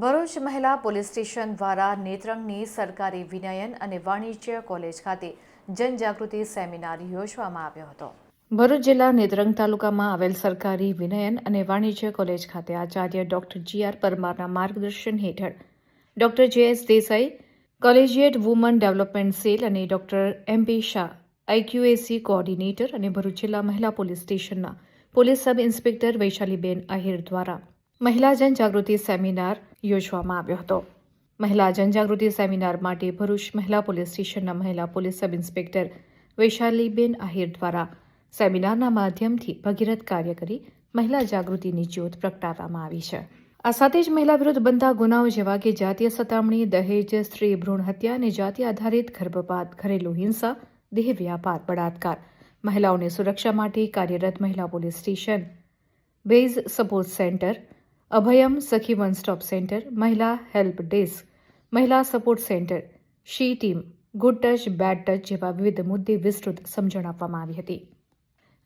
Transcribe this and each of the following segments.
ભરૂચ મહિલા police station દ્વારા નેત્રંગની સરકારી વિનયન અને વાણિજ્ય કોલેજ ખાતે જનજાગૃતિ સેમિનાર યોજવામાં આવ્યો હતો. ભરૂચ જિલ્લા નેત્રંગ તાલુકામાં આવેલ સરકારી વિનયન અને વાણિજ્ય કોલેજ ખાતે આચાર્ય ડોક્ટર જી આર પરમારના માર્ગદર્શન હેઠળ doctor J S Desai, collegiate woman development cell અને doctor M P Shah IQAC coordinator અને ભરૂચ જિલ્લા મહિલા પોલીસ સ્ટેશનના police sub inspector Vaishaliben Ahir દ્વારા મહિલા જનજાગૃતિ સેમિનાર યોજવામાં આવ્યો હતો. મહિલા જનજાગૃતિ સેમિનાર માટે ભરૂચ મહિલા પોલીસ સ્ટેશનના મહિલા police sub inspector Vaishaliben Ahir દ્વારા સેમિનારના માધ્યમથી ભગીરથ કાર્ય કરી મહિલા જાગૃતિની જ્યોત પ્રગટાવવામાં આવી છે. આ સાથે જ મહિલા વિરુદ્ધ બનતા ગુનાઓ જેવા કે જાતીય સતામણી, દહેજ, સ્ત્રી ભ્રૂણ હત્યા અને જાતિ આધારિત ગર્ભપાત, ઘરેલુ હિંસા, દેહ વ્યાપાર, બળાત્કાર મહિલાઓની સુરક્ષા માટે કાર્યરત મહિલા police station base support centre Abhayam Sakhi one stop centre, મહિલા હેલ્પ ડેસ્ક, મહિલા support centre, she team, good touch, bad touch જેવા વિવિધ મુદ્દે વિસ્તૃત સમજણ આપવામાં આવી હતી.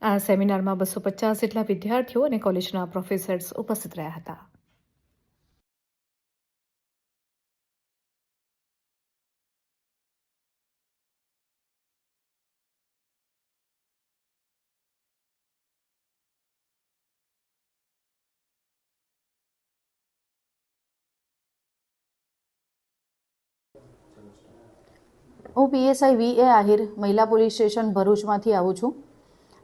આ સેમિનારમાં બસો પચાસ જેટલા વિદ્યાર્થીઓ અને કોલેજના પ્રોફેસર્સ ઉપસ્થિત રહ્યા હતા. હું પીએસઆઈ વી એ આહિર, મહિલા પોલીસ સ્ટેશન ભરૂચમાંથી આવું છું.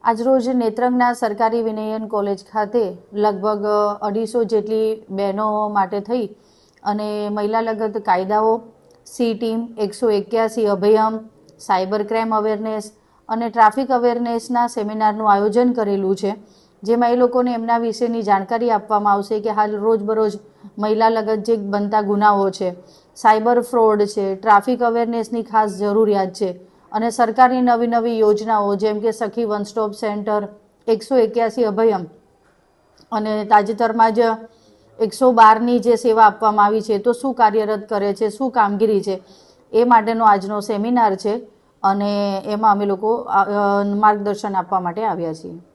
આજરોજ નેત્રંગના સરકારી વિનયન કોલેજ ખાતે લગભગ અઢીસો જેટલી બહેનો માટે થઈ અને મહિલા લગત કાયદાઓ, સી ટીમ, એકસો એક્યાસી અભયમ, સાયબર ક્રાઇમ અવેરનેસ અને ટ્રાફિક અવેરનેસના સેમિનારનું આયોજન કરેલું છે. જેમાં એ લોકોને એમના વિશેની જાણકારી આપવામાં આવશે કે હાલ રોજબરોજ મહિલા લગત જે બનતા ગુનાઓ છે, સાયબર ફ્રોડ છે, ટ્રાફિક અવેરનેસની ખાસ જરૂરિયાત છે અને સરકારની નવી નવી યોજનાઓ જેમ કે સખી વન સ્ટોપ સેન્ટર, એકસો એક્યાસી અભયમ અને તાજેતરમાં જ એકસો બારની જે સેવા આપવામાં આવી છે, તો શું કાર્યરત કરે છે, શું કામગીરી છે, એ માટેનો આજનો સેમિનાર છે અને એમાં અમે લોકો માર્ગદર્શન આપવા માટે આવ્યા છીએ.